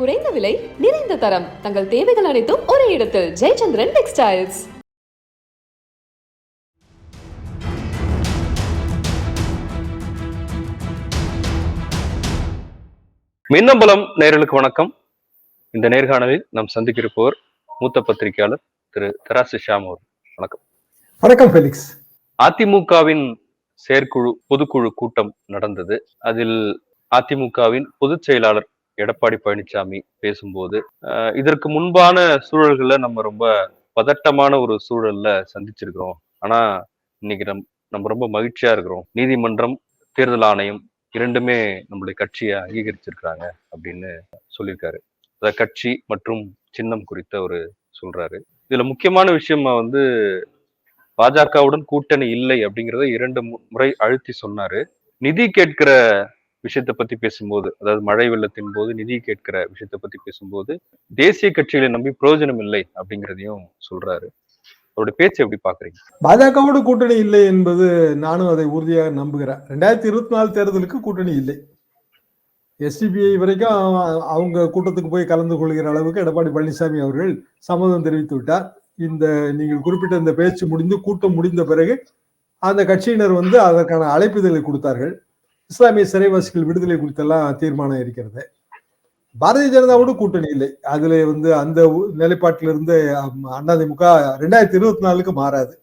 குறைந்த விலை நிறைந்த தரம். தங்கள் தேவைகள் அனைத்தும் ஒரே இடத்தில். ஜெயச்சந்திரன் டெக்ஸ்டைல்ஸ் மின்னம்பலம் நேயர்களுக்கு வணக்கம். இந்த நேர்காணலில் நாம் சந்திக்கிருப்பவர் மூத்த பத்திரிகையாளர் திரு தராசு ஷியாம் அவர் வணக்கம். வணக்கம் ஃபெலிக்ஸ் அதிமுகவின் செயற்குழு பொதுக்குழு கூட்டம் நடந்தது. அதில் அதிமுகவின் பொதுச் செயலாளர் எடப்பாடி பழனிசாமி பேசும்போது இதற்கு முன்பான சூழல்களை நம்ம ரொம்ப பதட்டமான ஒரு சூழல்ல சந்திச்சிருக்கிறோம். ஆனா இன்னைக்கு நம் நம்ம ரொம்ப மகிழ்ச்சியா இருக்கிறோம். நீதிமன்றம் தேர்தல் ஆணையம் இரண்டுமே நம்மளுடைய கட்சியை அங்கீகரிச்சிருக்கிறாங்க அப்படின்னு சொல்லியிருக்காரு. அதாவது கட்சி மற்றும் சின்னம் குறித்த ஒரு சொல்றாரு. இதுல முக்கியமான விஷயம் வந்து பாஜகவுடன் கூட்டணி இல்லை அப்படிங்கிறத இரண்டு முறை அழுத்தி சொன்னாரு. நிதி கேட்கிற விஷயத்தை பத்தி பேசும்போது அதாவது மழை வெள்ளத்தின் போது நிதி கேட்கிற விஷயத்தை பத்தி பேசும்போது தேசிய கட்சிகளை நம்பி பிரயோஜனம் இல்லை அப்படிங்கிறதையும் சொல்றாரு. அவருடைய பேச்சு எப்படி பாக்குறீங்க? பாஜகவோட கூட்டணி இல்லை என்பது நானும் அதை உறுதியாக நம்புகிறேன். ரெண்டாயிரத்தி இருபத்தி நாலு தேர்தலுக்கு கூட்டணி இல்லை. எஸ்டிபிஐ வரைக்கும் அவங்க கூட்டத்துக்கு போய் கலந்து கொள்கிற அளவுக்கு எடப்பாடி பழனிசாமி அவர்கள் சம்மதம் தெரிவித்து விட்டார். இந்த நீங்கள் குறிப்பிட்ட இந்த பேச்சு முடிந்து கூட்டம் முடிந்த பிறகு அந்த கட்சியினர் வந்து அதற்கான அழைப்புதலை கொடுத்தார்கள். இஸ்லாமிய சிறைவாசிகள் விடுதலை குறித்தெல்லாம் தீர்மானம் இருக்கிறது. பாரதிய ஜனதாவோட கூட்டணி இல்லை. அதுல வந்து அந்த நிலைப்பாட்டிலிருந்து அம், அதிமுக ரெண்டாயிரத்தி இருபத்தி நாலுக்கு மாறாது.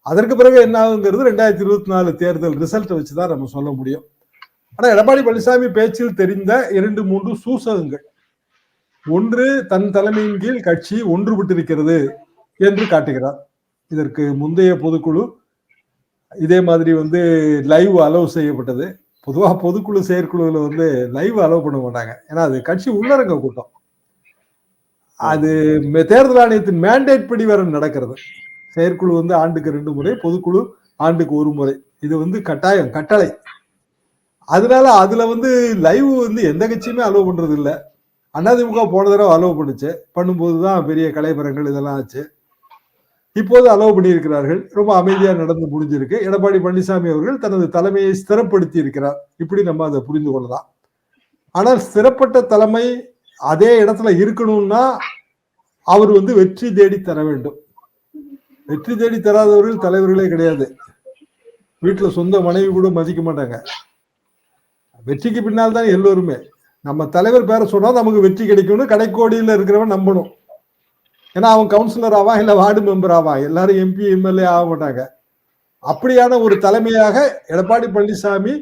அதற்கு பிறகு என்ன ஆகுங்கிறது ரெண்டாயிரத்தி இருபத்தி நாலு தேர்தல் ரிசல்ட் வச்சுதான் நம்ம சொல்ல முடியும். ஆனா எடப்பாடி பழனிசாமி பேச்சில் தெரிந்த இரண்டு மூன்று சூசகங்கள். ஒன்று தன் தலைமையின் கீழ் கட்சி ஒன்றுபட்டிருக்கிறது என்று காட்டுகிறார். இதற்கு முந்தைய பொதுக்குழு இதே மாதிரி வந்து லைவ் அலோவ் செய்யப்பட்டது. பொதுவாக பொதுக்குழு செயற்குழுவில் வந்து லைவ் அலோவ் பண்ண மாட்டாங்க. ஏன்னா அது கட்சி உள்ளரங்க கூட்டம். அது தேர்தல் ஆணையத்தின் மேண்டேட் படி வர நடக்கிறது. செயற்குழு வந்து ஆண்டுக்கு ரெண்டு முறை பொதுக்குழு ஆண்டுக்கு ஒரு முறை. இது வந்து கட்டாயம் கட்டளை. அதனால அதுல வந்து லைவ் வந்து எந்த கட்சியுமே அலோவ் பண்றது இல்லை அதிமுக போன தடவை அலோவ் பண்ணுச்சு. பண்ணும்போது தான் பெரிய கலைபரங்கள் இதெல்லாம் ஆச்சு. இப்போது அலோவ் பண்ணியிருக்கிறார்கள். ரொம்ப அமைதியாக நடந்து முடிஞ்சிருக்கு. எடப்பாடி பழனிசாமி அவர்கள் தனது தலைமையை ஸ்திரப்படுத்தி இருக்கிறார். இப்படி நம்ம அதை புரிந்து கொள்ளலாம். ஆனால் ஸ்திரப்பட்ட தலைமை அதே இடத்துல இருக்கணும்னா அவர் வந்து வெற்றி தேடி தர வேண்டும். வெற்றி தேடி தராதவர்கள் தலைவர்களே கிடையாது. வீட்டுல சொந்த மனைவி கூட மதிக்க மாட்டாங்க. வெற்றிக்கு பின்னால் தான் எல்லோருமே. நம்ம தலைவர் பேரை சொன்னா நமக்கு வெற்றி கிடைக்கும்னு கடைக்கோடியில இருக்கிறவன் நம்பணும். ஏன்னா அவன் கவுன்சிலர் ஆவா இல்லை வார்டு மெம்பர் ஆவா? எல்லாரும் எம்பி எம்எல்ஏ ஆக மாட்டாங்க. அப்படியான ஒரு தலைமையாக எடப்பாடி பழனிசாமி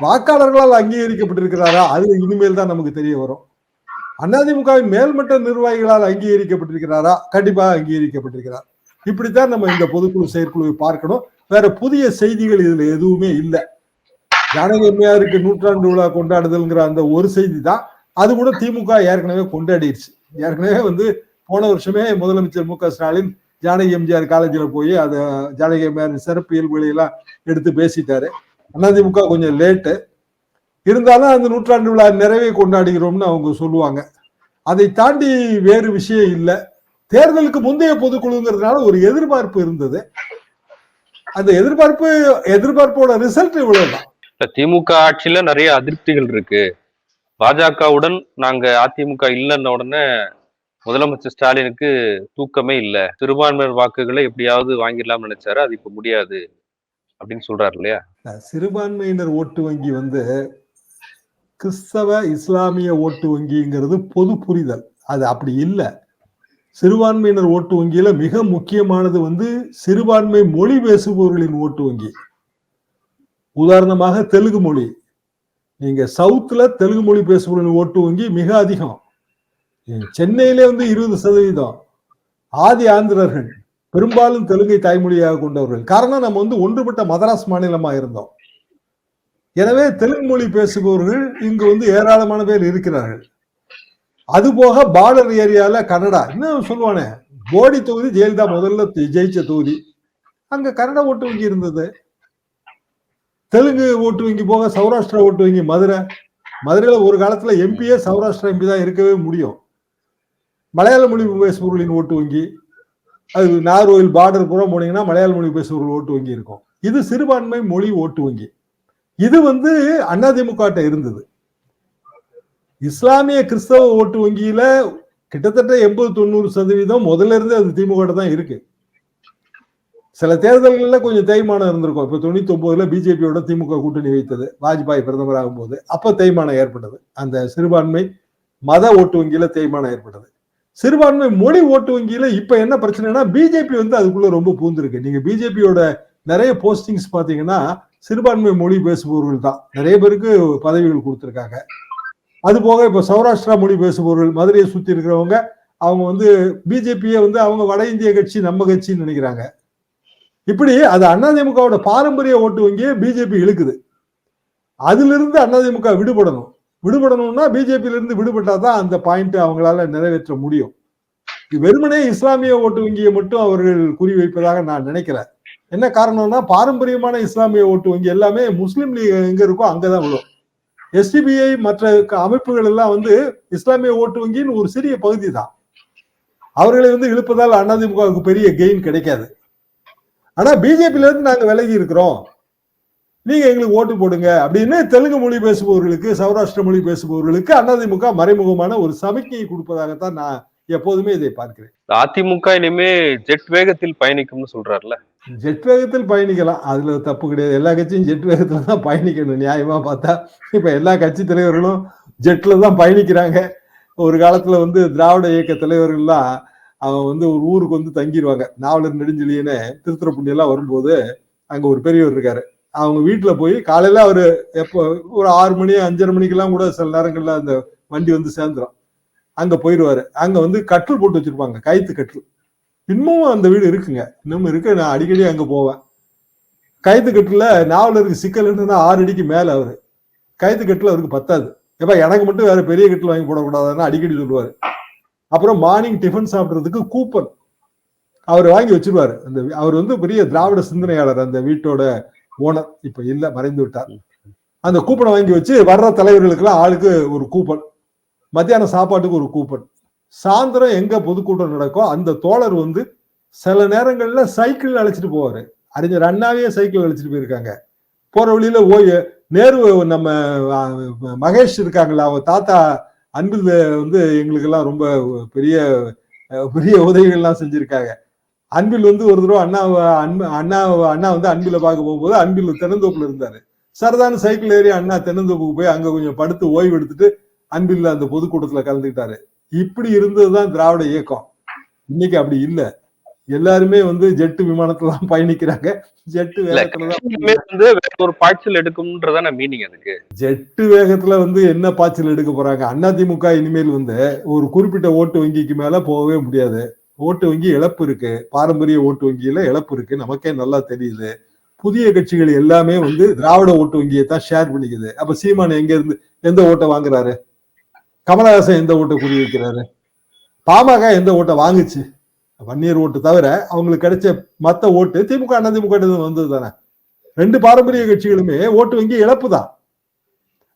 வாக்காளர்களால் அங்கீகரிக்கப்பட்டிருக்கிறாரா? அது இனிமேல் தான் நமக்கு தெரிய வரும். அதிமுகவின் மேல்மட்ட நிர்வாகிகளால் அங்கீகரிக்கப்பட்டிருக்கிறாரா? கண்டிப்பாக அங்கீகரிக்கப்பட்டிருக்கிறார். இப்படித்தான் நம்ம இந்த பொதுக்குழு செயற்குழுவை பார்க்கணும். வேற புதிய செய்திகள் இதுல எதுவுமே இல்லை. ஜானகி அம்மையாருக்கு நூற்றாண்டு விழா கொண்டாடுதல்ங்கிற அந்த ஒரு செய்தி தான். அது கூட திமுக ஏற்கனவே கொண்டாடிடுச்சு. ஏற்கனவே வந்து போன வருஷமே முதலமைச்சர் மு க ஸ்டாலின் ஜானகி எம்ஜிஆர் காலேஜில் போய் அதை ஜானகி எம்ஜிஆர் சிறப்பு இயல்புகளையெல்லாம் எடுத்து பேசிட்டாரு. அதிமுக கொஞ்சம் லேட்டு. இருந்தாலும் அந்த நூற்றாண்டு விழா நிறைவே கொண்டாடுகிறோம்னு அவங்க சொல்லுவாங்க. அதை தாண்டி வேறு விஷயம் இல்லை. தேர்தலுக்கு முந்தைய பொதுக்குழுங்கிறதுனால ஒரு எதிர்பார்ப்பு இருந்தது. அந்த எதிர்பார்ப்பு எதிர்பார்ப்போட ரிசல்ட் இவ்வளவுதான். இப்ப திமுக ஆட்சியில நிறைய அதிருப்திகள் இருக்கு. பாஜகவுடன் நாங்க அதிமுக இல்லைன்ன உடனே முதலமைச்சர் ஸ்டாலினுக்கு தூக்கமே இல்லை. சிறுபான்மையினர் வாக்குகளை எப்படியாவது வாங்கிடலாம்னு நினைச்சாரு. அது இப்ப முடியாது அப்படின்னு சொல்றாரு இல்லையா? சிறுபான்மையினர் ஓட்டு வங்கி வந்து கிறிஸ்தவ இஸ்லாமிய ஓட்டு வங்கிங்கிறது பொது புரிதல். அது அப்படி இல்லை. சிறுபான்மையினர் ஓட்டு வங்கியில மிக முக்கியமானது வந்து சிறுபான்மை மொழி பேசுபவர்களின் ஓட்டு வங்கி. உதாரணமாக தெலுங்கு மொழி. நீங்க சவுத்துல தெலுங்கு மொழி பேசுபவர்களின் ஓட்டு வங்கி மிக அதிகம். சென்னையிலே வந்து இருபது சதவீதம் ஆதி ஆந்திரர்கள் பெரும்பாலும் தெலுங்கை தாய்மொழியாக கொண்டவர்கள். காரணம் நம்ம வந்து ஒன்றுபட்ட மதராஸ் மாநிலமாக இருந்தோம். எனவே தெலுங்கு மொழி பேசுபவர்கள் இங்கு வந்து ஏராளமான பேர் இருக்கிறார்கள். அது போக பார்டர் ஏரியால கன்னடா இன்னும் சொல்லுவானே போடி தொகுதி ஜெயலலிதா முதல்ல ஜெயிச்ச தொகுதி. அங்க கன்னட ஓட்டு வங்கி இருந்தது. தெலுங்கு ஓட்டு வங்கி போக சௌராஷ்டிரா ஓட்டு வங்கி மதுரை. மதுரையில ஒரு காலத்துல எம்பியே சௌராஷ்டிரா எம்பி தான் இருக்கவே முடியும். மலையாள மொழி பேசுபவர்களின் ஓட்டு வங்கி அது நாகர்கோவில் பார்டர் புறம் போனீங்கன்னா மலையாள மொழி பேசுபவர்கள் ஓட்டு வங்கி இருக்கும். இது சிறுபான்மை மொழி ஓட்டு வங்கி. இது வந்து அதிமுக இருந்தது. இஸ்லாமிய கிறிஸ்தவ ஓட்டு வங்கியில கிட்டத்தட்ட எண்பது தொண்ணூறு சதவீதம் முதல்ல இருந்து அது திமுக தான் இருக்கு. சில தேர்தல்கள்ல கொஞ்சம் தேய்மானம் இருந்திருக்கும். இப்ப தொண்ணூத்தி ஒன்பதுல பிஜேபியோட திமுக கூட்டணி வைத்தது. வாஜ்பாய் பிரதமர் ஆகும்போது அப்ப தேய்மானம் ஏற்பட்டது. அந்த சிறுபான்மை மத ஓட்டு வங்கியில தேய்மானம் ஏற்பட்டது. சிறுபான்மை மொழி ஓட்டு வங்கியில இப்ப என்ன பிரச்சனைனா பிஜேபி வந்து அதுக்குள்ள ரொம்ப பூந்திருக்கு. நீங்க பிஜேபியோட நிறைய போஸ்டிங்ஸ் பாத்தீங்கன்னா சிறுபான்மை மொழி பேசுபவர்கள் தான். நிறைய பேருக்கு பதவிகள் கொடுத்துருக்காங்க. அது போக இப்ப சௌராஷ்டிரா மொழி பேசுபவர்கள் மதுரையை சுத்தி இருக்கிறவங்க அவங்க வந்து பிஜேபியை வந்து அவங்க வட இந்திய கட்சி நம்ம கட்சின்னு நினைக்கிறாங்க. இப்படி அது அதிமுகவோட பாரம்பரிய ஓட்டு வங்கியை பிஜேபி இழுக்குது. அதுல இருந்து அதிமுக விடுபடணும். விடுபடணும்னா பிஜேபியிலிருந்து விடுபட்டா தான் அந்த பாயிண்ட் அவங்களால நிறைவேற்ற முடியும். வெறுமனே இஸ்லாமிய ஓட்டு வங்கியை மட்டும் அவர்கள் குறிவைப்பதாக நான் நினைக்கிறேன். என்ன காரணம்னா பாரம்பரியமான இஸ்லாமிய ஓட்டு வங்கி எல்லாமே முஸ்லீம் லீக் எங்க இருக்கோ அங்கதான் விழும். எஸ்டிபிஐ மற்ற க- அமைப்புகள் எல்லாம் வந்து இஸ்லாமிய ஓட்டு வங்கின்னு ஒரு சிறிய பகுதி தான் அவர்களை வந்து இழுப்பதால் அதிமுகவுக்கு பெரிய கெயின் கிடைக்காது. ஆனா பிஜேபியில இருந்து நாங்க விலகி இருக்கிறோம். நீங்க எங்களுக்கு ஓட்டு போடுங்க அப்படின்னு தெலுங்கு மொழி பேசுபவர்களுக்கு சௌராஷ்டிர மொழி பேசுபவர்களுக்கு அதிமுக மறைமுகமான ஒரு சமிக்கையை கொடுப்பதாகத்தான் நான் எப்போதுமே இதை பார்க்கிறேன். அதிமுக இனிமே ஜெட் வேகத்தில் பயணிக்கும்னு சொல்றாருல ஜெட் வேகத்தில் பயணிக்கலாம். அதுல தப்பு கிடையாது. எல்லா கட்சியும் ஜெட் வேகத்துல தான் பயணிக்கணும். நியாயமா பார்த்தா இப்ப எல்லா கட்சி தலைவர்களும் ஜெட்ல தான் பயணிக்கிறாங்க. ஒரு காலத்துல வந்து திராவிட இயக்க தலைவர்கள்லாம் அவன் வந்து ஒரு ஊருக்கு வந்து தங்கிடுவாங்க நாவலர் நெடுஞ்செழியனே திருத்துறைப்பூண்டி எல்லாம் வரும்போது அங்க ஒரு பெரியவர் இருக்காரு. அவங்க வீட்டில் போய் காலையில் அவர் எப்போ ஒரு ஆறு மணி அஞ்சரை மணிக்கெல்லாம் கூட சில நேரங்களில் அந்த வண்டி வந்து சேர்ந்துரும். அங்கே போயிடுவாரு அங்கே வந்து கட்டில் போட்டு வச்சுருப்பாங்க கைத்து கட்டில். இன்னமும் அந்த வீடு இருக்குங்க. இன்னமும் இருக்கு. நான் அடிக்கடி அங்கே போவேன். கைத்து கட்டுல நாவலருக்கு சிக்கல் என்னன்னா ஆறு அடிக்கு மேலே அவர். கைத்து கட்டில் அவருக்கு பத்தாது. எப்போ எனக்கு மட்டும் வேற பெரிய கட்டில் வாங்கி போடக்கூடாதுன்னு அடிக்கடி சொல்லுவார். அப்புறம் மார்னிங் டிஃபன் சாப்பிட்றதுக்கு கூப்பன். அவர் வாங்கி வச்சிருவார். அந்த அவர் வந்து பெரிய திராவிட சிந்தனையாளர் அந்த வீட்டோட ஓனர் இப்ப இல்ல மறைந்து விட்டார். அந்த கூப்பனை வாங்கி வச்சு வர்ற தலைவர்களுக்கெல்லாம் ஆளுக்கு ஒரு கூப்பன். மத்தியானம் சாப்பாட்டுக்கு ஒரு கூப்பன். சாயந்தரம் எங்க பொதுக்கூட்டம் நடக்கோ அந்த தோழர் வந்து சில நேரங்கள்ல சைக்கிள் அழைச்சிட்டு போவாரு. அறிஞர் அண்ணாவே சைக்கிள் அழைச்சிட்டு போயிருக்காங்க. போற வழியில ஓய் நேரு நம்ம மகேஷ் இருக்காங்கல்ல அவங்க தாத்தா அன்பில் வந்து எங்களுக்கெல்லாம் ரொம்ப பெரிய பெரிய உதவிகள்லாம் செஞ்சிருக்காங்க. அன்பில் வந்து ஒரு தடவை அண்ணா அன்பு அண்ணா அண்ணா வந்து அன்பில பார்க்க போகும்போது அன்பில் தென்னந்தோப்புல இருந்தாரு. சரதான சைக்கிள் ஏறி அண்ணா தென்னந்தோப்புக்கு போய் அங்க கொஞ்சம் படுத்து ஓய்வு எடுத்துட்டு அன்பில் அந்த பொதுக்கூட்டத்துல கலந்துக்கிட்டாரு. இப்படி இருந்ததுதான் திராவிட இயக்கம். இன்னைக்கு அப்படி இல்ல. எல்லாருமே வந்து ஜெட்டு விமானத்துல தான் பயணிக்கிறாங்க. ஜெட்டு வேகத்துல ஒரு பாய்ச்சல் எடுக்கும்ன்றதான மீனிங் அதுக்கு? ஜெட்டு வேகத்துல வந்து என்ன பாய்ச்சல் எடுக்க போறாங்க? அதிமுக இனிமேல் வந்து ஒரு குறிப்பிட்ட ஓட்டு வங்கிக்கு மேல போகவே முடியாது. ஓட்டு வங்கி இழப்பு இருக்கு. பாரம்பரிய ஓட்டு வங்கியில இழப்பு இருக்கு. நமக்கே நல்லா தெரியுது. புதிய கட்சிகள் எல்லாமே வந்து திராவிட ஓட்டு வங்கியை தான் ஷேர் பண்ணிக்குது. அப்ப சீமான் எங்க இருந்து எந்த ஓட்டை வாங்குறாரு? கமலஹாசன் எந்த ஓட்டை குறி வைக்கிறாரு பாமக எந்த ஓட்டை வாங்குச்சு? வன்னியர் ஓட்டு தவிர அவங்களுக்கு கிடைச்ச மத்த ஓட்டு திமுக அதிமுக வந்தது தானே. ரெண்டு பாரம்பரிய கட்சிகளுமே ஓட்டு வங்கி இழப்பு தான்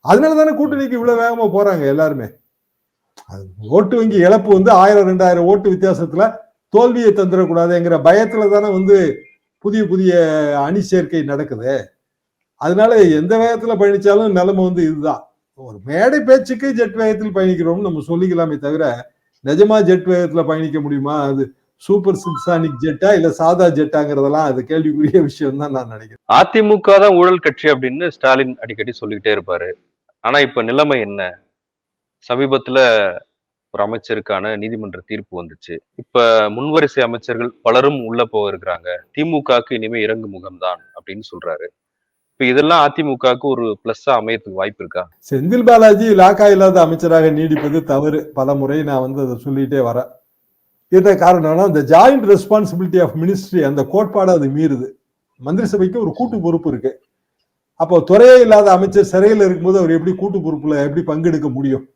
அதனால தானே கூட்டணிக்கு இவ்வளவு வேகமா போறாங்க எல்லாருமே. ஓட்டு வங்கி இழப்பு வந்து ஆயிரம் ரெண்டாயிரம் ஓட்டு வித்தியாசத்துல தோல்வியை தந்துடக்கூடாதுங்கிற பயத்துல தானே வந்து புதிய புதிய அணி சேர்க்கை நடக்குது. அதனால எந்த வேகத்துல பயணிச்சாலும் நிலைமை வந்து இதுதான். ஒரு மேடை பேச்சுக்கு ஜெட் வேகத்தில் பயணிக்கிறோம்னு நம்ம சொல்லிக்கலாமே தவிர நிஜமா ஜெட் வேகத்துல பயணிக்க முடியுமா? அது சூப்பர் சின்சானிக் ஜெட்டா இல்ல சாதா ஜெட்டாங்கிறதெல்லாம் அது கேள்விக்குரிய விஷயம் தான் நான் நினைக்கிறேன். அதிமுக தான் ஊழல் கட்சி அப்படின்னு ஸ்டாலின் அடிக்கடி சொல்லிக்கிட்டே இருப்பாரு. ஆனா இப்ப நிலைமை என்ன? சமீபத்துல ஒரு அமைச்சருக்கான நீதிமன்ற தீர்ப்பு வந்துச்சு. இப்ப முன்வரிசை அமைச்சர்கள் பலரும் உள்ள போக இருக்கிறாங்க. திமுகவுக்கு இனிமே இறங்கு முகம்தான் அப்படின்னு சொல்றாரு. இப்ப இதெல்லாம் அதிமுகவுக்கு ஒரு பிளஸ்ஸா அமையறதுக்கு வாய்ப்பு இருக்கா? செந்தில் பாலாஜி இலாக்கா இல்லாத அமைச்சராக நீடிப்பது தவறு. பல முறை நான் வந்து அதை சொல்லிட்டே வரேன். என்ன காரணம்னா இந்த ஜாயிண்ட் ரெஸ்பான்சிபிலிட்டி ஆஃப் மினிஸ்ட்ரி அந்த கோட்பாடு அது மீறுது. மந்திரி சபைக்கு ஒரு கூட்டு பொறுப்பு இருக்கு. அப்போ துறையே இல்லாத அமைச்சர் சிறையில் இருக்கும்போது அவர் எப்படி கூட்டு பொறுப்புல எப்படி பங்கெடுக்க முடியும்?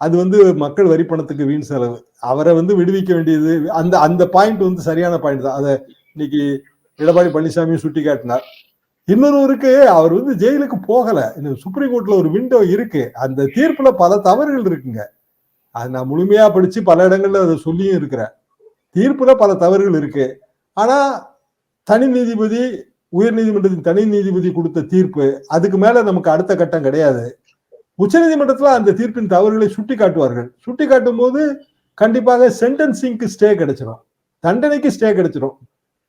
அது வந்து மக்கள் வரி பணத்துக்கு வீண் செலவு. அவரை வந்து விடுவிக்க வேண்டியது அந்த அந்த பாயிண்ட் வந்து சரியான பாயிண்ட் தான். அதை இன்னைக்கு எடப்பாடி பழனிசாமி சுட்டி காட்டினார். இன்னொருவருக்கு அவர் வந்து ஜெயிலுக்கு போகல. இந்த சுப்ரீம் கோர்ட்ல ஒரு விண்டோ இருக்கு. அந்த தீர்ப்புல பல தவறுகள் இருக்குங்க. அது நான் முழுமையா படிச்சு பல இடங்கள்ல அதை சொல்லியும் இருக்கிறேன். தீர்ப்புல பல தவறுகள் இருக்கு. ஆனா தனி நீதிபதி உயர் நீதிமன்றத்தின் தனி நீதிபதி கொடுத்த தீர்ப்பு அதுக்கு மேல நமக்கு அடுத்த கட்டம் கிடையாது. உச்சநீதிமன்றத்தில் அந்த தீர்ப்பின் தவறுகளை சுட்டி காட்டுவார்கள் சுட்டி காட்டும் போது கண்டிப்பாக சென்டென்சிங்க்கு ஸ்டே கிடைச்சிடும் தண்டனைக்கு ஸ்டே கிடைச்சிடும்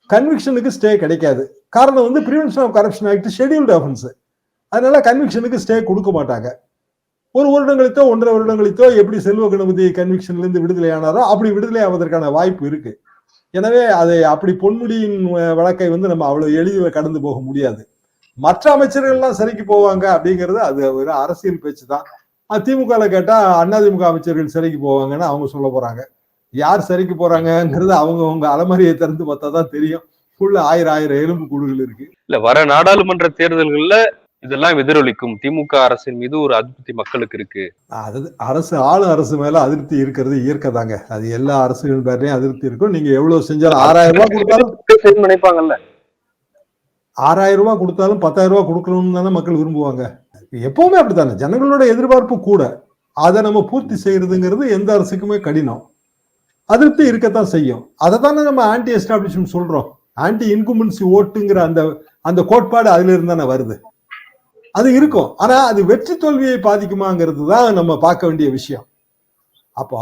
கன்விக்ஷனுக்கு ஸ்டே கிடைக்காது. காரணம் வந்து prevention of corruption act scheduled offence அதனால கன்விக்ஷனுக்கு ஸ்டே கொடுக்க மாட்டாங்க. ஒரு வருடங்களுக்கோ ஒன்றரை வருடங்களுக்கோ எப்படி செல்வ கணபதி கன்விக்ஷன்லேருந்து விடுதலை ஆனாரோ அப்படி விடுதலை ஆவதற்கான வாய்ப்பு இருக்கு. எனவே அதை அப்படி பொன்முடியின் வழக்கை வந்து நம்ம அவ்வளவு எளிதில் கடந்து போக முடியாது. மற்ற அமைச்சர்கள் எல்லாம் சிறைக்கு போவாங்க அப்படிங்கிறது அது ஒரு அரசியல் பேச்சு தான் திமுக கேட்டா அதிமுக அமைச்சர்கள் சிறைக்கு போவாங்கன்னு அவங்க சொல்ல போறாங்க. யார் சிறைக்கு போறாங்கங்கிறது அவங்க அவங்க அலமாரியை திறந்து பார்த்தா தான் தெரியும். ஃபுல்ல ஆயிரம் ஆயிரம் எலும்பு கூடுகள் இருக்கு. இல்ல வர நாடாளுமன்ற தேர்தல்கள்ல இதெல்லாம் எதிரொலிக்கும். திமுக அரசின் மீது ஒரு அதிருப்தி மக்களுக்கு இருக்கு. அது அரசு ஆளும் அரசு மேல அதிருப்தி இருக்கிறது இயற்கை தாங்க. அது எல்லா அரசுகள் பேர்லயும் அதிருப்தி இருக்கும். நீங்க எவ்வளவு செஞ்சாலும் ஆறாயிரம் ரூபாய் கொடுத்தாலும் நினைப்பாங்கல்ல ஆறாயிரம் ரூபாய் கொடுத்தாலும் பத்தாயிரம் ரூபாய் கொடுக்கணும்னு தானே மக்கள் விரும்புவாங்க. எப்பவுமே அப்படித்தானே? ஜனங்களோட எதிர்பார்ப்பு கூட அதை நம்ம பூர்த்தி செய்யறதுங்கிறது எந்த அரசுக்குமே கடினம். அதிருப்தி இருக்கத்தான் செய்யும். அதை தானே நம்ம ஆன்டி எஸ்டாப்ளிஷ்மெண்ட் சொல்றோம். ஆன்டி இன்குமென்சி ஓட்டுங்கிற அந்த அந்த கோட்பாடு அதுல இருந்தானே வருது. அது இருக்கும். ஆனா அது வெற்றி தோல்வியை பாதிக்குமாங்கிறது தான் நம்ம பார்க்க வேண்டிய விஷயம். அப்போ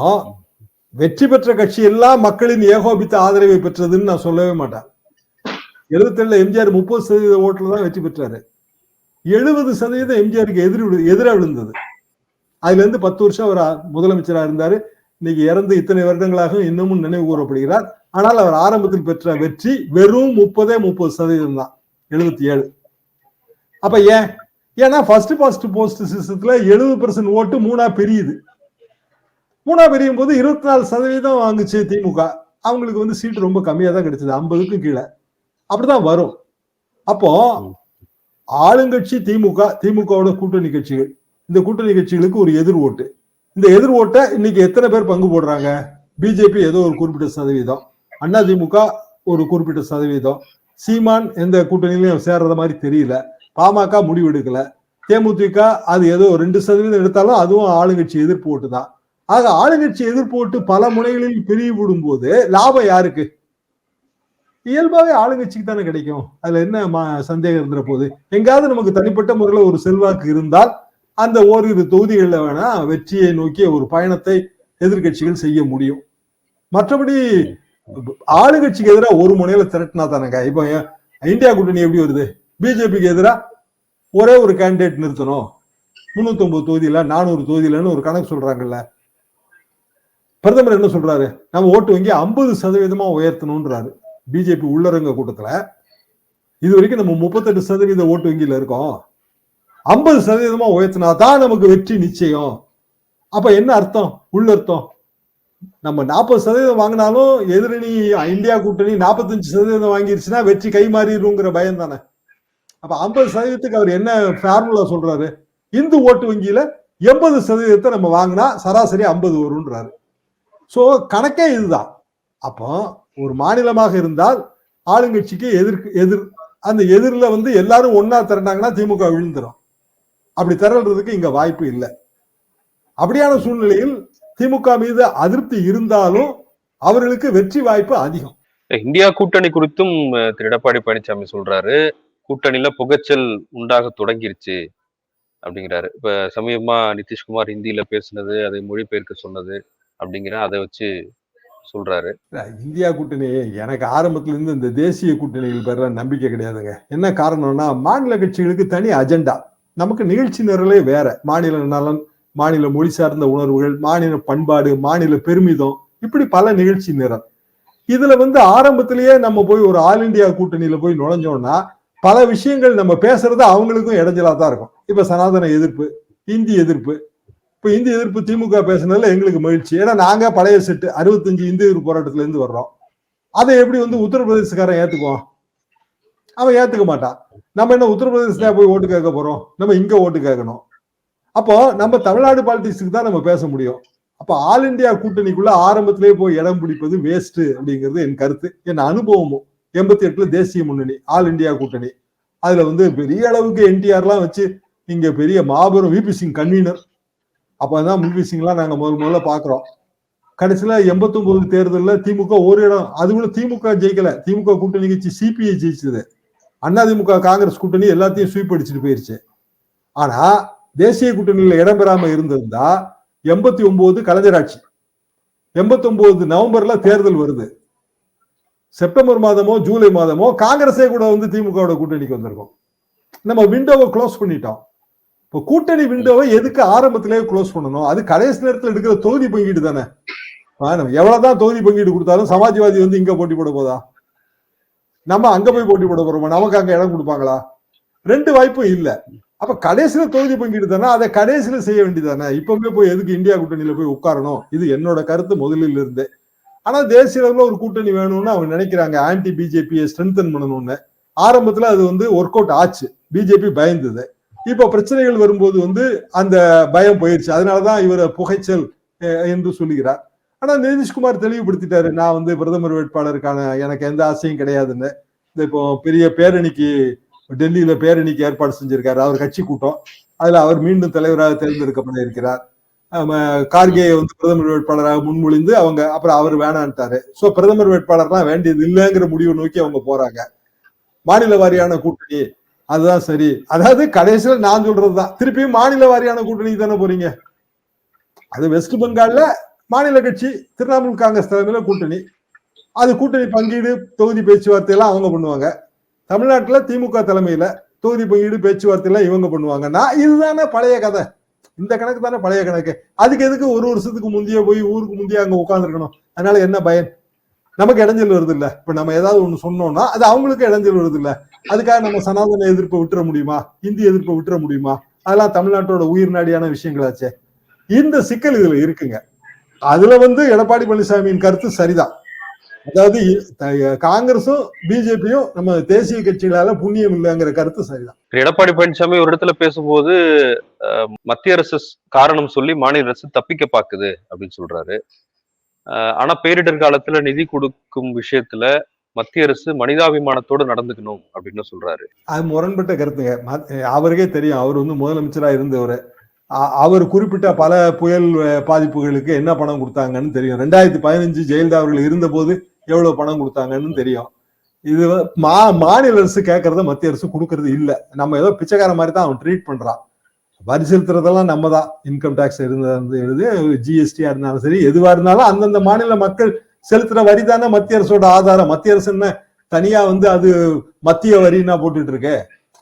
வெற்றி பெற்ற கட்சி எல்லாம் மக்களின் ஏகோபித்த ஆதரவை பெற்றதுன்னு நான் சொல்லவே மாட்டேன். எழுபத்தேழுல எம்ஜிஆர் முப்பது சதவீத ஓட்டில் தான் வெற்றி பெற்றாரு. எழுபது சதவீதம் எம்ஜிஆருக்கு எதிர் எதிராக விழுந்தது. அதுல இருந்து பத்து வருஷம் அவர் முதலமைச்சராக இருந்தாரு. இன்னைக்கு இறந்து இத்தனை வருடங்களாக இன்னமும் நினைவு கூறப்படுகிறார். ஆனால் அவர் ஆரம்பத்தில் பெற்ற வெற்றி வெறும் முப்பதே முப்பது சதவீதம் தான். எழுபத்தி ஏழு அப்ப ஏன்? ஏன்னா ஃபர்ஸ்ட் பாஸ்ட் போஸ்ட் சிஸ்டத்துல எழுபது பெர்சன்ட் ஓட்டு மூணா பிரியுது. மூணா பிரியும் போது இருபத்தி நாலு சதவீதம் வாங்குச்சு திமுக. அவங்களுக்கு வந்து சீட்டு ரொம்ப கம்மியாக தான் கிடைச்சது. ஐம்பதுக்கும் கீழே. அப்படிதான் வரும். அப்போ ஆளுங்கட்சி திமுக திமுகவோட கூட்டணி கட்சிகள் இந்த கூட்டணி கட்சிகளுக்கு ஒரு எதிர் ஓட்டு. இந்த எதிர் ஓட்டை இன்னைக்கு எத்தனை பேர் பங்கு போடுறாங்க? பிஜேபி ஏதோ ஒரு குறிப்பிட்ட சதவீதம். அண்ணா திமுக ஒரு குறிப்பிட்ட சதவீதம். சீமான் எந்த கூட்டணியிலும் சேர்றத மாதிரி தெரியல. பாமக முடிவெடுக்கல தேமுதிக அது ஏதோ ரெண்டு சதவீதம் எடுத்தாலும் அதுவும் ஆளுங்கட்சி எதிர்ப்பு ஓட்டு தான். ஆக ஆளுங்கட்சி எதிர்ப்பு ஓட்டு பல முனைகளில் பிரிவு விடும்போது லாபம் யாருக்கு? இயல்பாகவே ஆளுங்கட்சிக்கு தானே கிடைக்கும். அதுல என்ன மா- சந்தேகம் இருந்துற போது? எங்காவது நமக்கு தனிப்பட்ட முறையில் ஒரு செல்வாக்கு இருந்தால் அந்த ஓரிரு தொகுதிகளில் வேணா வெற்றியை நோக்கிய ஒரு பயணத்தை எதிர்க்கட்சிகள் செய்ய முடியும். மற்றபடி ஆளுங்கட்சிக்கு எதிராக ஒரு முனையில திரட்டினா தானேங்க. இப்போ இந்தியா கூட்டணி எப்படி வருது? பிஜேபிக்கு எதிராக ஒரே ஒரு கேண்டிடேட் நிறுத்தணும். முன்னூத்தி ஒன்பது தொகுதியில நானூறு தொகுதியிலன்னு ஒரு கணக்கு சொல்றாங்கல்ல. பிரதமர் என்ன சொல்றாரு? நம்ம ஓட்டு வங்கி ஐம்பது சதவீதமா உயர்த்தணும்ன்றாரு. பிஜேபி உள்ளரங்க கூட்டத்தில் இது வரைக்கும் நம்ம முப்பத்தெட்டு சதவீத ஓட்டு வங்கியில் இருக்கோம். ஐம்பது சதவீதமா உயர்த்தினா தான் நமக்கு வெற்றி நிச்சயம். அப்ப என்ன அர்த்தம்? உள்ளர்த்தம். நம்ம நாற்பது சதவீதம் வாங்கினாலும் எதிரணி இந்தியா கூட்டணி நாற்பத்தஞ்சு சதவீதம் வாங்கிருச்சுன்னா வெற்றி கை மாறிடுங்கிற பயம் தானே அப்ப ஐம்பது சதவீதத்துக்கு அவர் என்ன ஃபார்முலா சொல்றாரு? இந்து ஓட்டு வங்கியில எண்பது சதவீதத்தை நம்ம வாங்கினா சராசரி ஐம்பது வரும்ன்றாரு. ஸோ கணக்கே இதுதான். அப்போ ஒரு மாநிலமாக இருந்தால் ஆளுங்கட்சிக்கு எதிர்க்கு எதிர் அந்த எதிரில் வந்து எல்லாரும் ஒன்னா திரண்டாங்கன்னா திமுக விழுந்துரும். அப்படி திரள்றதுக்கு இங்க வாய்ப்பு இல்லை. அப்படியான சூழ்நிலையில் திமுக மீது அதிருப்தி இருந்தாலும் அவர்களுக்கு வெற்றி வாய்ப்பு அதிகம். இந்தியா கூட்டணி குறித்தும் திரு. எடப்பாடி பழனிசாமி சொல்றாரு. கூட்டணியில புகைச்சல் உண்டாக தொடங்கிருச்சு அப்படிங்கிறாரு. இப்ப சமீபமா நிதிஷ்குமார் ஹிந்தியில பேசினது அதை மொழிபெயர்க்க சொன்னது அப்படிங்கிற அதை வச்சு சொல்றாரு. இந்தியா கூட்டணி எனக்கு ஆரம்பத்துல இருந்து இந்த தேசிய கூட்டணிகள் பேர்ல நம்பிக்கை கிடையாதுங்க. என்ன காரணம்னா மாநில கட்சிகளுக்கு தனி அஜெண்டா. நமக்கு நிகழ்ச்சி நிரலே வேற. மாநில நலன் மாநில மொழி சார்ந்த உணர்வுகள் மாநில பண்பாடு மாநில பெருமிதம் இப்படி பல நிகழ்ச்சி நிரல். இதுல வந்து ஆரம்பத்திலேயே நம்ம போய் ஒரு ஆல் இந்தியா கூட்டணியில போய் நுழைஞ்சோம்னா பல விஷயங்கள் நம்ம பேசுறது அவங்களுக்கும் இடைஞ்சலா தான் இருக்கும். இப்ப சனாதன எதிர்ப்பு இந்தி எதிர்ப்பு இப்ப இந்தி எதிர்ப்பு திமுக பேசுனதுல எங்களுக்கு மகிழ்ச்சி. ஏன்னா நாங்க பழைய செட்டு அறுபத்தஞ்சு இந்திய எதிர்ப்பு போராட்டத்துல இருந்து வர்றோம். அதை எப்படி வந்து உத்தரப்பிரதேசக்காரன் ஏத்துக்குவான்? அவன் ஏத்துக்க மாட்டான். நம்ம என்ன உத்தரப்பிரதேசத்துல போய் ஓட்டு கேட்க போறோம்? நம்ம இங்க ஓட்டு கேட்கணும். அப்போ நம்ம தமிழ்நாடு பாலிடிக்ஸுக்கு தான் நம்ம பேச முடியும். அப்ப ஆல் இந்தியா கூட்டணிக்குள்ள ஆரம்பத்திலேயே போய் இடம் பிடிப்பது வேஸ்ட் அப்படிங்கிறது என் கருத்து. என் அனுபவமும். எண்பத்தி எட்டுல தேசிய முன்னணி ஆல் இந்தியா கூட்டணி. அதுல வந்து பெரிய அளவுக்கு என்டிஆர்லாம் வச்சு இங்க பெரிய மாபெரும் விபி சிங் கன்வீனர் அப்போ தான் சிங்லாம் நாங்கள் முதல் முதல்ல பார்க்குறோம் கடைசியில் எண்பத்தொம்போது தேர்தலில் திமுக ஒரு இடம் அது கூட திமுக ஜெயிக்கல. திமுக கூட்டணி கட்சி சிபிஐ ஜெயிச்சது. அதிமுக காங்கிரஸ் கூட்டணி எல்லாத்தையும் ஸ்வீப் அடிச்சுட்டு போயிருச்சு. ஆனால் தேசிய கூட்டணியில் இடம்பெறாமல் இருந்திருந்தா எண்பத்தி ஒன்பது கலைஞர் ஆட்சி. எண்பத்தி நவம்பர்ல தேர்தல் வருது. செப்டம்பர் மாதமோ ஜூலை மாதமோ காங்கிரஸே கூட வந்து திமுகவோட கூட்டணிக்கு வந்திருக்கும். நம்ம விண்டோவை க்ளோஸ் பண்ணிட்டோம். இப்போ கூட்டணி விண்டோவை எதுக்கு ஆரம்பத்திலேயே க்ளோஸ் பண்ணணும்? அது கடைசி நேரத்தில் எடுக்கிற தொகுதி பங்கீடு தானே. எவ்வளவுதான் தொகுதி பங்கீடு கொடுத்தாலும் சமாஜ்வாதி வந்து இங்க போட்டி போட போதா? நம்ம அங்க போய் போட்டி போட போறோமா? நமக்கு அங்க இடம் கொடுப்பாங்களா? ரெண்டு வாய்ப்பும் இல்ல. அப்ப கடைசியில தொகுதி பங்கீடு தானே அதை கடைசியில செய்ய வேண்டியதானே இப்பவுமே போய் எதுக்கு இந்தியா கூட்டணியில போய் உட்காரணும்? இது என்னோட கருத்து முதலில் இருந்தே. ஆனா தேசிய அளவுல ஒரு கூட்டணி வேணும்னு அவங்க நினைக்கிறாங்க. ஆன்டி பிஜேபியை ஸ்ட்ரென்தன் பண்ணணும்னு. ஆரம்பத்துல அது வந்து ஒர்க் அவுட் ஆச்சு பிஜேபி பயந்தது. இப்போ பிரச்சனைகள் வரும்போது வந்து அந்த பயம் போயிருச்சு. அதனாலதான் இவர் புகைச்சல் என்று சொல்லுகிறார். ஆனா நிதிஷ்குமார் தெளிவுபடுத்திட்டாரு. நான் வந்து பிரதமர் வேட்பாளருக்கான எனக்கு எந்த ஆசையும் கிடையாதுன்னு. இந்த இப்போ பெரிய பேரணிக்கு டெல்லியில பேரணிக்கு ஏற்பாடு செஞ்சிருக்காரு. அவர் கட்சி கூட்டம். அதுல அவர் மீண்டும் தலைவராக தேர்ந்தெடுக்கப்பட இருக்கிறார். ஆம, கார்கே வந்து பிரதமர் வேட்பாளராக முன்மொழிந்து அவங்க அப்புறம் அவர் வேணான்ட்டாரு. சோ பிரதமர் வேட்பாளர்லாம் வேண்டியது இல்லைங்கிற முடிவை நோக்கி அவங்க போறாங்க. மாநில வாரியான கூட்டணி அதுதான் சரி. அதாவது கடைசியில நான் சொல்றதுதான். திருப்பியும் மாநில வாரியான கூட்டணி தானே போறீங்க? அது வெஸ்ட் பெங்கால்ல மாநில கட்சி திரிணாமுல் காங்கிரஸ் தலைமையில கூட்டணி. அது கூட்டணி பங்கீடு தொகுதி பேச்சுவார்த்தையெல்லாம் அவங்க பண்ணுவாங்க. தமிழ்நாட்டில் திமுக தலைமையில தொகுதி பங்கீடு பேச்சுவார்த்தையெல்லாம் இவங்க பண்ணுவாங்கன்னா இதுதானே பழைய கதை. இந்த கணக்கு தானே பழைய கணக்கு. அதுக்கு எதுக்கு ஒரு வருஷத்துக்கு முந்தைய போய் ஊருக்கு முந்தைய அங்க உட்காந்துருக்கணும் அதனால என்ன பயன்? நமக்கு இடைஞ்சல் வருது இல்ல இப்ப நம்ம ஏதாவது ஒண்ணு சொன்னோம்னா அது அவங்களுக்கு இடைஞ்சல் வருது இல்ல அதுக்காக நம்ம சனாதன எதிர்ப்பை விட்டுற முடியுமா? இந்தி எதிர்ப்பை விட்டுற முடியுமா? அதெல்லாம் தமிழ்நாட்டோட உயிர் நாடியான விஷயங்களாச்சே. இந்த சிக்கல் இதுல இருக்குங்க. அதுல வந்து எடப்பாடி பழனிசாமியின் கருத்து சரிதான். அதாவது காங்கிரஸும் பிஜேபியும் நம்ம தேசிய கட்சிகளால புண்ணியம் இல்லைங்கிற கருத்து சரிதான். எடப்பாடி பழனிசாமி ஒரு இடத்துல பேசும்போது மத்திய அரசு காரணம் சொல்லி மாநில அரசு தப்பிக்க பாக்குது அப்படின்னு சொல்றாரு. ஆனா பேரிடர் காலத்துல நிதி கொடுக்கும் விஷயத்துல மத்திய அரசு மனிதாபிமானத்தோடு நடந்துக்கணும் அப்படின்னு சொல்றாரு. அது முரண்பட்ட கருத்துங்க. அவருக்கே தெரியும். அவர் வந்து முதலமைச்சரா இருந்தவர். அவர் குறிப்பிட்ட பல புயல் பாதிப்புகளுக்கு என்ன பணம் கொடுத்தாங்கன்னு தெரியும். ரெண்டாயிரத்தி பதினஞ்சு ஜெயலலிதா அவர்கள் இருந்தபோது எவ்வளவு பணம் கொடுத்தாங்கன்னு தெரியும். இது மா மாநில அரசு கேட்கறத மத்திய அரசு கொடுக்கறது இல்லை. நம்ம ஏதோ பிச்சைக்கார மாதிரி தான் அவன் ட்ரீட் பண்றான். வரி செலுத்துறதெல்லாம் நம்ம தான் இன்கம் டேக்ஸ் இருந்தது எழுது ஜிஎஸ்டியா இருந்தாலும் சரி எதுவா இருந்தாலும் அந்தந்த மாநில மக்கள் செலுத்துற வரி தானே மத்திய அரசோட ஆதாரம். மத்திய அரசு என்ன தனியா வந்து அது மத்திய வரின்னா போட்டுட்டு இருக்கு?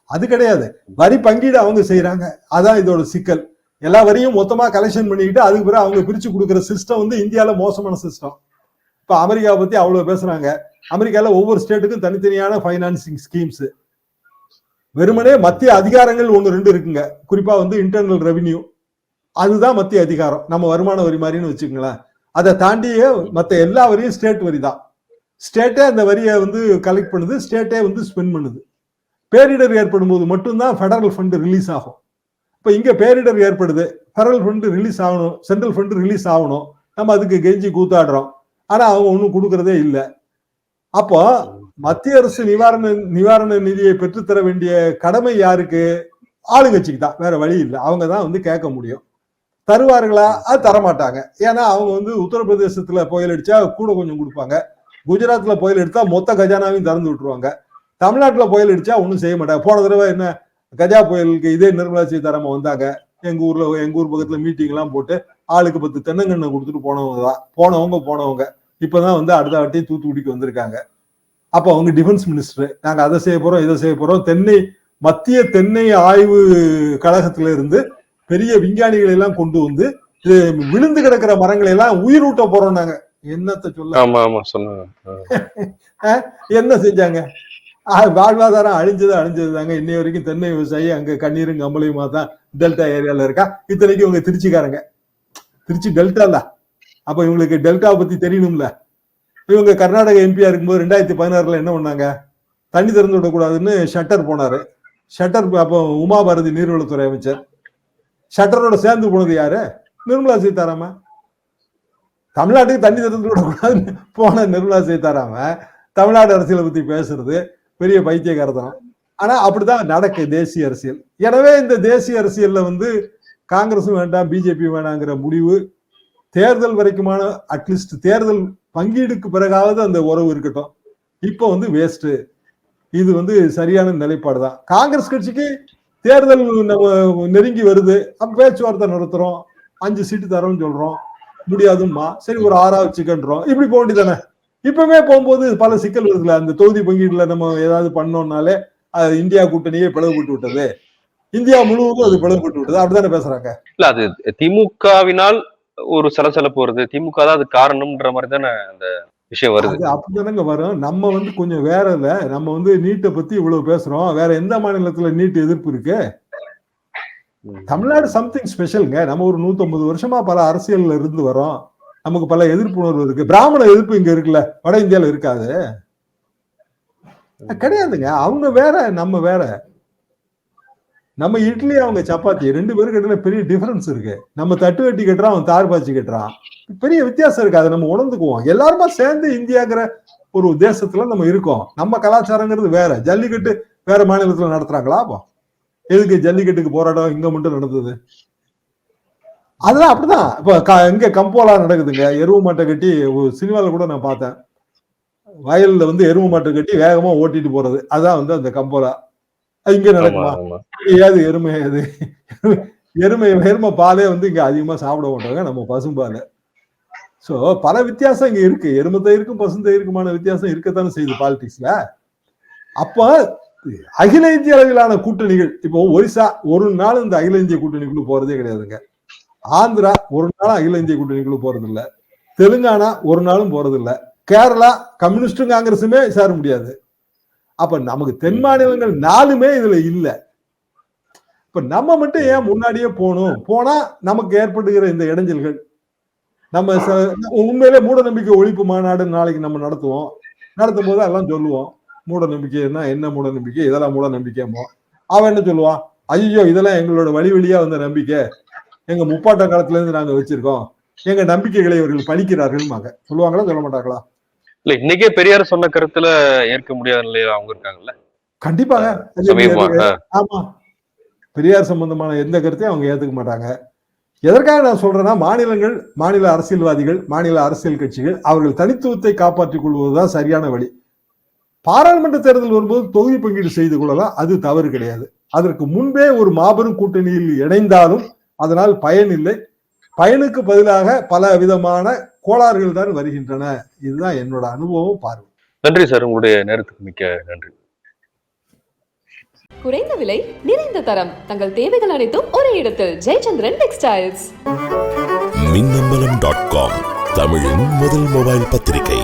அது கிடையாது. வரி பங்கீடு அவங்க செய்யறாங்க அதான் இதோட சிக்கல். எல்லா வரியும் மொத்தமா கலெக்ஷன் பண்ணிக்கிட்டு அதுக்கு பிறகு அவங்க பிரிச்சு கொடுக்குற சிஸ்டம் வந்து இந்தியால மோசமான சிஸ்டம் இப்ப அமெரிக்காவை பத்தி அவ்வளவு பேசுறாங்க. அமெரிக்கால ஒவ்வொரு ஸ்டேட்டுக்கும் தனித்தனியான ஃபைனான்சிங் ஸ்கீம்ஸ் வெறுமனே மத்திய அதிகாரங்கள் ஒன்று ரெண்டு இருக்குங்க. குறிப்பா வந்து இன்டர்னல் ரெவின்யூ அதுதான் மத்திய அதிகாரம். நம்ம வருமான வரி மாதிரின்னு வச்சுக்கோங்களேன். அதை தாண்டியே மற்ற எல்லா வரியும் ஸ்டேட் வரி தான். ஸ்டேட்டே அந்த வரியை வந்து கலெக்ட் பண்ணுது ஸ்டேட்டே வந்து ஸ்பெண்ட் பண்ணுது. பேரிடர் ஏற்படும் போது மட்டும்தான் ஃபெடரல் ஃபண்டு ரிலீஸ் ஆகும். இப்போ இங்கே பேரிடர் ஏற்படுது. ஃபெடரல் ஃபண்டு ரிலீஸ் ஆகணும். சென்ட்ரல் ஃபண்டு ரிலீஸ் ஆகணும். நம்ம அதுக்கு கெஞ்சி கூத்தாடுறோம். ஆனால் அவங்க ஒன்றும் கொடுக்கறதே இல்லை. அப்போ மத்திய அரசு நிவாரண நிவாரண நிதியை பெற்றுத்தர வேண்டிய கடமை யாருக்கு? ஆளுங்கட்சிக்கு தான் வேற வழி இல்லை. அவங்க தான் வந்து கேட்க முடியும். தருவார்களா? அது தரமாட்டாங்க. ஏன்னா அவங்க வந்து உத்தரப்பிரதேசத்துல புயல் அடிச்சா கூட கொஞ்சம் கொடுப்பாங்க. குஜராத்ல புயல் எடுத்தா மொத்த கஜானாவையும் திறந்து விட்டுருவாங்க. தமிழ்நாட்டில் புயல் அடிச்சா ஒன்றும் செய்ய மாட்டாங்க. போன தடவை என்ன கஜா புயலுக்கு இதே நிர்மலா சீதாராமன் வந்தாங்க. எங்க ஊர்ல எங்க ஊர் பக்கத்துல மீட்டிங் எல்லாம் போட்டு ஆளுக்கு பத்து தென்னங்கண்ணை கொடுத்துட்டு போனவங்க தான். போனவங்க போனவங்க. இப்பதான் வந்து அடுத்த வாட்டி தூத்துக்குடிக்கு வந்திருக்காங்க. அப்ப அவங்க டிஃபென்ஸ் மினிஸ்டர் நாங்க அதை செய்ய போறோம் இதை செய்ய போறோம். தென்னை மத்திய தென்னை ஆய்வு கழகத்துல இருந்து பெரிய விஞ்ஞானிகளை எல்லாம் கொண்டு வந்து விழுந்து கிடக்கிற மரங்களை எல்லாம் உயிரூட்ட போறோம் நாங்க. என்னத்த சொல்ல? ஆமா ஆமா சொன்னாங்க. என்ன செஞ்சாங்க? வாழ்வாதாரம் அழிஞ்சது அழிஞ்சது தாங்க. இன்னை வரைக்கும் தென்னை விவசாயி அங்க கண்ணீரும் கம்பளையுமா தான் டெல்டா ஏரியால இருக்கா? இத்தனைக்கும் இவங்க திருச்சிக்காரங்க. திருச்சி டெல்டால. அப்ப இவங்களுக்கு டெல்டாவை பத்தி தெரியணும்ல. இவங்க கர்நாடக எம்பியா இருக்கும்போது ரெண்டாயிரத்தி பதினாறுல என்ன பண்ணாங்க? தண்ணி திறந்து விடக்கூடாதுன்னு ஷட்டர் போனாரு. ஷட்டர் அப்போ உமா பாரதி நீர்வளத்துறை அமைச்சர். ஷட்டரோட சேர்ந்து போனது யாரு? நிர்மலா சீதாராமன். தமிழ்நாட்டுக்கு தண்ணி திறந்து விடக்கூடாதுன்னு போன நிர்மலா சீதாராமன். தமிழ்நாடு அரசியலை பத்தி பேசுறது. பெரிய பைத்தியகாரத்தனம் ஆனா அப்படிதான் நடக்கு தேசிய அரசியல். எனவே இந்த தேசிய அரசியல்ல வந்து காங்கிரஸும் வேண்டாம் பிஜேபி வேணாங்கிற முடிவு தேர்தல் வரைக்குமான அட்லீஸ்ட் தேர்தல் பங்கீடுக்கு பிறகாவது அந்த உறவு இருக்கட்டும். இப்போ வந்து வேஸ்ட் இது வந்து சரியான நிலைப்பாடு தான். காங்கிரஸ் கட்சிக்கு தேர்தல் நம்ம நெருங்கி வருது. அப்ப பேச்சுவார்த்தை நடத்துறோம். அஞ்சு சீட்டு தரோம்னு சொல்றோம். முடியாதும்மா. சரி ஒரு ஆறா வச்சுக்கன்றோம். இப்படி போக வேண்டியதானே இப்பவுமே போகும்போது பல சிக்கல் வருதுல. அந்த தொகுதி பங்கீடுல நம்ம ஏதாவது பண்ணோம்னாலே அது இந்தியா கூட்டணியே பிளவுபட்டு விட்டது. இந்தியா முழுவதும் அது பிளவுபட்டு விட்டது. அப்படித்தானே பேசுறாங்க? இல்ல அது திமுகவினால் ஒரு சலசலப்பு வருது. திமுக தான் அது காரணம்ன்ற மாதிரி தானே அந்த விஷயம் வருது. அப்படிதானங்க வரும். நம்ம வந்து கொஞ்சம் வேற இல்ல. நம்ம வந்து நீட்டை பத்தி இவ்வளவு பேசுறோம். வேற எந்த மாநிலத்துல நீட் எதிர்ப்பு இருக்கு. தமிழ்நாடு சம்திங் ஸ்பெஷலுங்க நம்ம ஒரு 150 வருஷமா பல அரசியல்ல இருந்து வரோம். நமக்கு பல எதிர்ப்பு உணர்வு இருக்கு. பிராமண எதிர்ப்பு இங்க இருக்குல்ல. வட இந்தியால இருக்காது. கிடையாதுங்க. அவங்க வேற நம்ம வேற. நம்ம இட்லி அவங்க சப்பாத்தி ரெண்டு பேருக்கு இடையில பெரிய டிஃபரன்ஸ் இருக்கு. நம்ம தட்டு வெட்டி கட்டுறான் அவன் தார் பாய்ச்சி கட்டுறான் பெரிய வித்தியாசம் இருக்கு. அதை நம்ம உணர்ந்துக்குவோம். எல்லாருமா சேர்ந்து இந்தியாங்கிற ஒரு தேசத்துல நம்ம இருக்கோம். நம்ம கலாச்சாரங்கிறது வேற. ஜல்லிக்கட்டு வேற மாநிலத்துல நடத்துறாங்களா? அப்போ எதுக்கு ஜல்லிக்கட்டுக்கு போராட்டம் இங்க மட்டும் நடந்தது? அதெல்லாம் அப்படிதான். இப்ப க- இங்க கம்போலா நடக்குதுங்க. எருவு மாட்டை கட்டி ஒரு சினிமாவில் கூட நான் பார்த்தேன். வயல்ல வந்து எருவு மாட்டை கட்டி வேகமா ஓட்டிட்டு போறது. அதான் வந்து அந்த கம்போலா. அது இங்க நடக்குமா? ஏது எருமை அது எருமை எருமை பாலே வந்து இங்க அதிகமா சாப்பிட மாட்டாங்க நம்ம பசும்பால் சோ பல வித்தியாசம் இங்க இருக்கு. எருமை தயிருக்கும் பசுந்தயிருக்குமான வித்தியாசம் இருக்கத்தானே செய்யுது பாலிடிக்ஸ்ல அப்ப அகில இந்திய அளவிலான கூட்டணிகள் இப்போ ஒரிசா ஒரு நாள் இந்த அகில இந்திய கூட்டணிக்குள்ள போறதே கிடையாதுங்க. ஆந்திரா ஒரு நாள் அகில இந்திய கூட்டணிக்குள்ள போறது இல்ல தெலுங்கானா ஒரு நாளும் போறது இல்ல கேரளா கம்யூனிஸ்டும் காங்கிரஸுமே சேர முடியாது. அப்ப நமக்கு தென் மாநிலங்கள் நாலுமே இதுல இல்ல. இப்ப நம்ம மட்டும் ஏன் முன்னாடியே போகணும்? போனா நமக்கு ஏற்படுகிற இந்த இடைஞ்சல்கள். நம்ம உண்மையிலே மூட நம்பிக்கை ஒழிப்பு மாநாடு நாளைக்கு நம்ம நடத்துவோம். நடத்தும் போது எல்லாம் சொல்லுவோம். மூட நம்பிக்கைன்னா என்ன? மூட நம்பிக்கை? இதெல்லாம் மூட நம்பிக்கைமோ அவன் என்ன சொல்லுவான்? ஐயோ இதெல்லாம் எங்களோட வழி வழியா வந்த நம்பிக்கை. எங்க முப்பாட்ட காலத்துல இருந்து நாங்க வச்சிருக்கோம். எங்க நம்பிக்கைகளை இவர்கள் பழிக்கிறார்கள் சொல்லுவாங்களா சொல்ல மாட்டாங்களா? இல்ல இன்னைக்கே பெரியார் சொன்ன கருத்துல ஏற்க முடியாத நிலையில அவங்க இருக்காங்கல்ல? ஆ, ஆமா. பெரியார் சம்பந்தமான எந்த கருத்தையும் அவங்க ஏத்துக்க மாட்டாங்க. எதற்காக நான் சொல்றேன்னா மாநிலங்கள் மாநில அரசியல்வாதிகள் மாநில அரசியல் கட்சிகள் அவர்கள் தனித்துவத்தை காப்பாற்றிக் கொள்வதுதான் சரியான வழி. பாராளுமன்ற தேர்தல் வரும்போது தொகுதி பங்கீடு செய்து கொள்ளலாம். அது தவறு கிடையாது. அதற்கு முன்பே ஒரு மாபெரும் கூட்டணியில் இணைந்தாலும் அதனால் பயன் இல்லை. பயனுக்கு பதிலாக பல விதமான கோளாறுகள் தான் வருகின்றன. இதுதான் என்னோட அனுபவம் பார்வை. நன்றி சார். உங்களுடைய நேரத்துக்கு மிக்க நன்றி. குறைந்த விலை நிறைந்த தரம். தங்கள் தேவைகள் அனைத்தும் ஒரே இடத்தில். Jayachandran textiles. Minnambalam dot com தமிழின் முதல் மொபைல் பத்திரிகை.